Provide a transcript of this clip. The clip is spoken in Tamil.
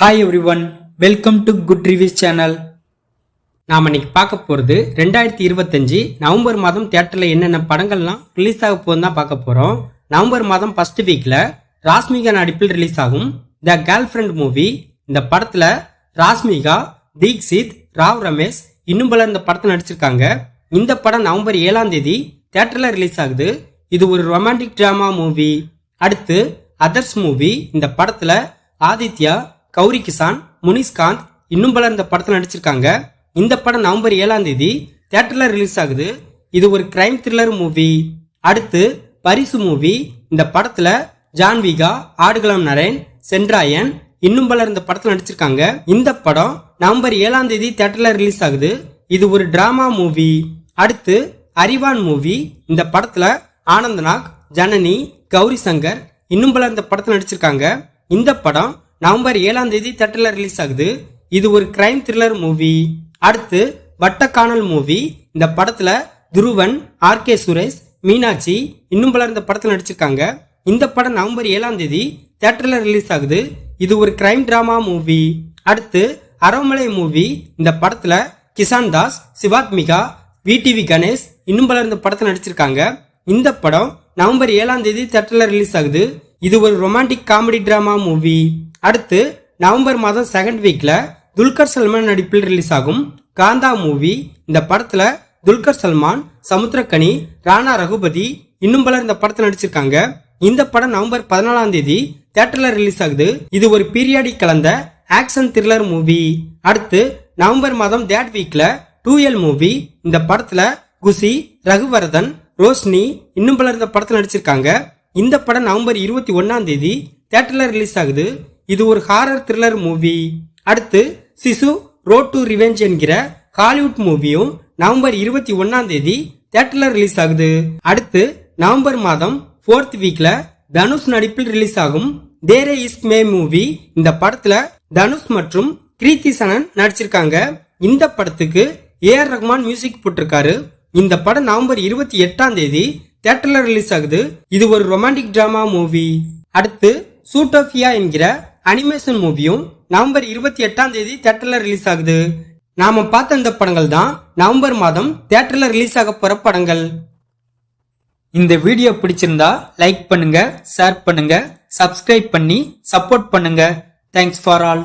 Hi everyone welcome to good reviews channel நாம் இன்னைக்கு பார்க்க போகிறது ரெண்டாயிரத்தி இருபத்தஞ்சி நவம்பர் மாதம் தியேட்டரில் என்னென்ன படங்கள்லாம் ரிலீஸ் ஆக போகுதுன்னு தான் பார்க்க போகிறோம் நவம்பர் மாதம் ஃபர்ஸ்ட் வீக்கில் ராஸ்மிகா நடிப்பில் ரிலீஸ் ஆகும். த கேர்ள் ஃப்ரெண்ட் மூவி இந்த படத்தில் ராஸ்மிகா தீக்ஷித் ராவ் ரமேஷ் இன்னும் பலர் இந்த படத்தில் நடிச்சிருக்காங்க. இந்த படம் நவம்பர் ஏழாம் தேதி தியேட்டரில் ரிலீஸ் ஆகுது. இது ஒரு ரொமான்டிக் ட்ராமா மூவி அடுத்து அதர்ஸ் மூவி இந்த படத்தில் ஆதித்யா கௌரி கிசான் முனிஷ்காந்த் இன்னும் பலர் இந்த படத்தில் நடிச்சிருக்காங்க. இந்த படம் நவம்பர் ஏழாம் தேதி தேட்டரில் ரிலீஸ் ஆகுது. இது ஒரு கிரைம் த்ரில்லர் மூவி அடுத்து பரிசு மூவி இந்த படத்தில் ஜான்விகா ஆடுகளம் நரேன் சென்ட்ராயன் இன்னும் பலர் இந்த படத்தில் நடிச்சிருக்காங்க. இந்த படம் நவம்பர் ஏழாம் தேதி தேட்டரில் ரிலீஸ் ஆகுது. இது ஒரு டிராமா மூவி அடுத்து அறிவான் மூவி இந்த படத்தில் ஆனந்தநாக் ஜனனி கௌரி சங்கர் இன்னும் பலர் இந்த படத்தில் நடிச்சிருக்காங்க. இந்த படம் நவம்பர் ஏழாம் தேதி தேட்டரில் ரிலீஸ் ஆகுது. இது ஒரு கிரைம் த்ரில்லர் மூவி அடுத்து வட்டக்கானல் மூவி இந்த படத்தில் துருவன் ஆர் கே சுரேஷ் மீனாட்சி இன்னும் பலர் இந்த படத்தில் நடிச்சிருக்காங்க. இந்த படம் நவம்பர் ஏழாம் தேதி தேட்டரில் ரிலீஸ் ஆகுது. இது ஒரு கிரைம் டிராமா மூவி அடுத்து அரவமலை மூவி இந்த படத்தில் கிசான் தாஸ் சிவாத்மிகா விடிவி கணேஷ் இன்னும் பலர் இந்த படத்தில் நடிச்சிருக்காங்க. இந்த படம் நவம்பர் ஏழாம் தேதி தேட்டரில் ரிலீஸ் ஆகுது. இது ஒரு ரொமான்டிக் காமெடி டிராமா மூவி அடுத்து நவம்பர் மாதம் செகண்ட் வீக்கில் துல்கர் சல்மான் நடிப்பில் ரிலீஸ் ஆகும் காந்தா மூவி இந்த படத்தில் துல்கர் சல்மான் சமுத்திரக்கனி ராணா ரகுபதி இன்னும் பலர் இந்த படத்தில் நடிச்சிருக்காங்க. இந்த படம் நவம்பர் பதினாலாம் தேதி தியேட்டர்ல ரிலீஸ் ஆகுது. இது ஒரு பீரியாடிக் கலந்த ஆக்ஷன் த்ரில்லர் மூவி அடுத்து நவம்பர் மாதம் தேட் வீக்கில் டூ எல் மூவி இந்த படத்தில் குசி ரகுவரதன் ரோஷினி இன்னும் பலர் இந்த படத்தில் நடிச்சிருக்காங்க. இந்த படம் நவம்பர் இருபத்தி ஒன்னாம் தேதி தியேட்டர்ல ரிலீஸ் ஆகுது. இது ஒரு ஹாரர் த்ரில்லர் மூவி அடுத்து சிசு ரோட் டு ரிவெஞ்ச் என்கிற ஹாலிவுட் மூவியும் நவம்பர் இருபத்தி ஒன்னாம் தேதி தியேட்டர்ல ரிலீஸ் ஆகுது. அடுத்து நவம்பர் மாதம் ஃபோர்த் வீக்ல தனுஷ் நடிப்பில் ரிலீஸ் ஆகும் தேரே இஸ் மே மூவி இந்த படத்துல தனுஷ் மற்றும் கிரீத்தி சனன் நடிச்சிருக்காங்க. இந்த படத்துக்கு ஏ ஆர் ரஹ்மான் மியூசிக் போட்டிருக்காரு. இந்த படம் நவம்பர் இருபத்தி எட்டாம் தேதி தியேட்டர்ல ரிலீஸ் ஆகுது. இது ஒரு ரொமான்டிக் டிராமா மூவி அடுத்து சூட்டோபியா என்கிற அனிமேஷன் மூவியும் நவம்பர் இருபத்தி எட்டாம் தேதி தேட்டரில் ரிலீஸ் ஆகுது. நாம பார்த்த இந்த படங்கள் தான் நவம்பர் மாதம் தேட்டரில் ரிலீஸ் ஆக போற படங்கள். இந்த வீடியோ பிடிச்சிருந்தா லைக் பண்ணுங்க ஷேர் பண்ணுங்க சப்ஸ்கிரைப் பண்ணி சப்போர்ட் பண்ணுங்க. Thanks for all